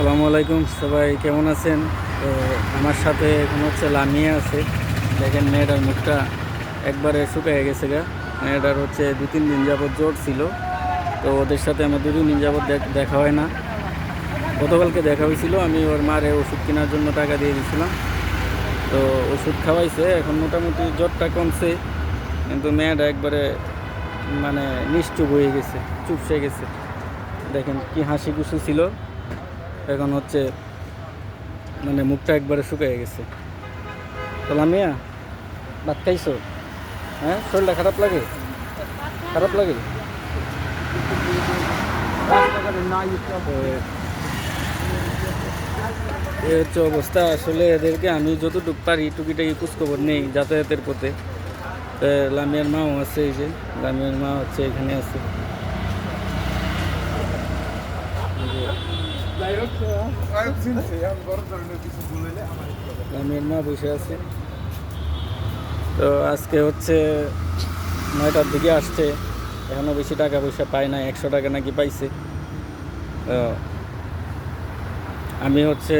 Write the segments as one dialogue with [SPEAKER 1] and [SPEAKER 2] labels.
[SPEAKER 1] আসসালামু আলাইকুম সবাই, কেমন আছেন? তো আমার সাথে এখন হচ্ছে লামিয়া আছে। দেখেন মেয়েটার মুখটা একবারে শুকিয়ে গেছে গা। মেয়েটার হচ্ছে দু তিন দিন যাবৎ জ্বর ছিল। তো ওদের সাথে আমার দু দিন যাবৎ দেখা হয় না। গতকালকে দেখা হয়েছিল, আমি ওর মারে ওষুধ কেনার জন্য টাকা দিয়ে দিয়েছিলাম। তো ওষুধ খাওয়াইছে, এখন মোটামুটি জ্বরটা কমছে। কিন্তু মেয়েটা একবারে মানে নিশ্চুপ হয়ে গেছে, চুপসে গেছে। দেখেন কি হাসি খুশি ছিল। এখন হচ্ছে মানে মুখটা একবারে শুকিয়ে গেছে। তো লামিয়া, ভাত খাইছো? হ্যাঁ? শরীরটা খারাপ লাগে? খারাপ লাগে? এ হচ্ছে অবস্থা। আসলে এদেরকে আমি যতটুকু পারি টুকিটাকি খোঁজখবর নেই যাতায়াতের পথে। লামিয়ার মাও আছে এই যে, লামিয়ার মা হচ্ছে এখানে আছে এই যে গ্রামের মা বসে তো আজকে হচ্ছে নয়টার দিকে আসছে। এখনও বেশি টাকা পয়সা পায় না একশো টাকা নাকি পাইছে। তো আমি হচ্ছে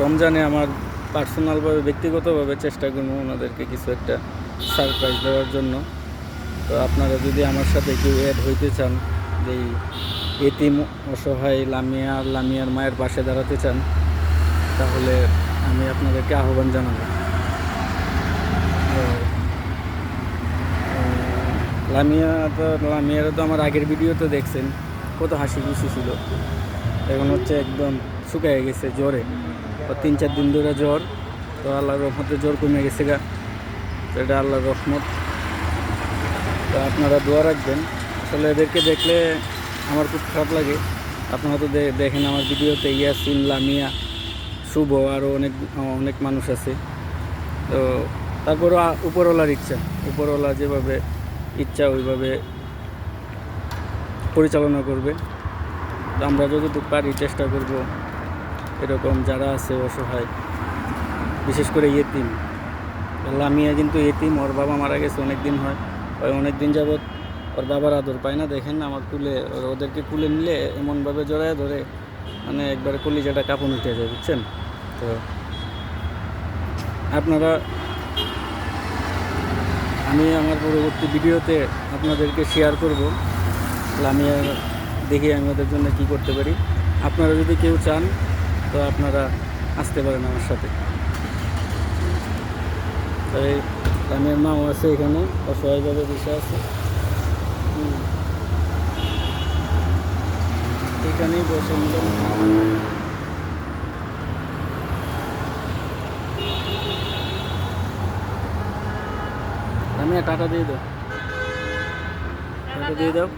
[SPEAKER 1] রমজানে আমার পার্সোনালভাবে ব্যক্তিগতভাবে চেষ্টা করব ওনাদেরকে কিছু একটা সারপ্রাইজ দেওয়ার জন্য। তো আপনারা যদি আমার সাথে কেউ অ্যাড হইতে চান যে এতিম অসহায় লামিয়া, লামিয়ার মায়ের পাশে দাঁড়াতে চান, তাহলে আমি আপনাদেরকে আহ্বান জানাব। লামিয়া তো, লামিয়ারা তো আমার আগের ভিডিও তো দেখছেন, কত হাসি খুশি ছিল। এখন হচ্ছে একদম শুকিয়ে গেছে জ্বরে। তিন চার দিন ধরে জ্বর, তো আল্লাহর রহমতে জ্বর কমে গেছে গা। এটা আল্লাহর রহমত। তো আপনারা দোয়া রাখবেন। আসলে এদেরকে দেখলে আমার খুব খারাপ লাগে। আপনারা তো দেখেন আমার ভিডিওতে ইয়াসিন, লামিয়া, শুভ আরও অনেক অনেক মানুষ আছে। তো তারপরও উপরওয়ালার ইচ্ছা। উপরওয়ালা যেভাবে ইচ্ছা ওইভাবে পরিচালনা করবে। আমরা যতটুকু পারি চেষ্টা করব এরকম যারা আছে অসহায়, বিশেষ করে ইয়েতিম। লামিয়া কিন্তু এতিম ওর বাবা মারা গেছে অনেক দিন হয়। ওই অনেক দিন যাবৎ ওর বাবার আদর পায় না, দেখেন আমার কুলে, ওদেরকে কুলে নিলে এমনভাবে জড়ায় ধরে মানে একবারে কলিজাটা কাঁপন উঠে যায়, বুঝছেন? তো আপনারা, আমি আমার পরবর্তী ভিডিওতে আপনাদেরকে শেয়ার করব। লামিয়া দেখি আমি ওদের জন্য কী করতে পারি। আপনারা যদি কেউ চান, তো আপনারা আসতে পারেন আমার সাথে। তাই লামিয়ার মাও আছে এখানে, অসহায়ভাবে বসে আছে। এখানেই বসে মোটামুটি টাটা দিয়ে দাও। টাটা দিয়ে দাও।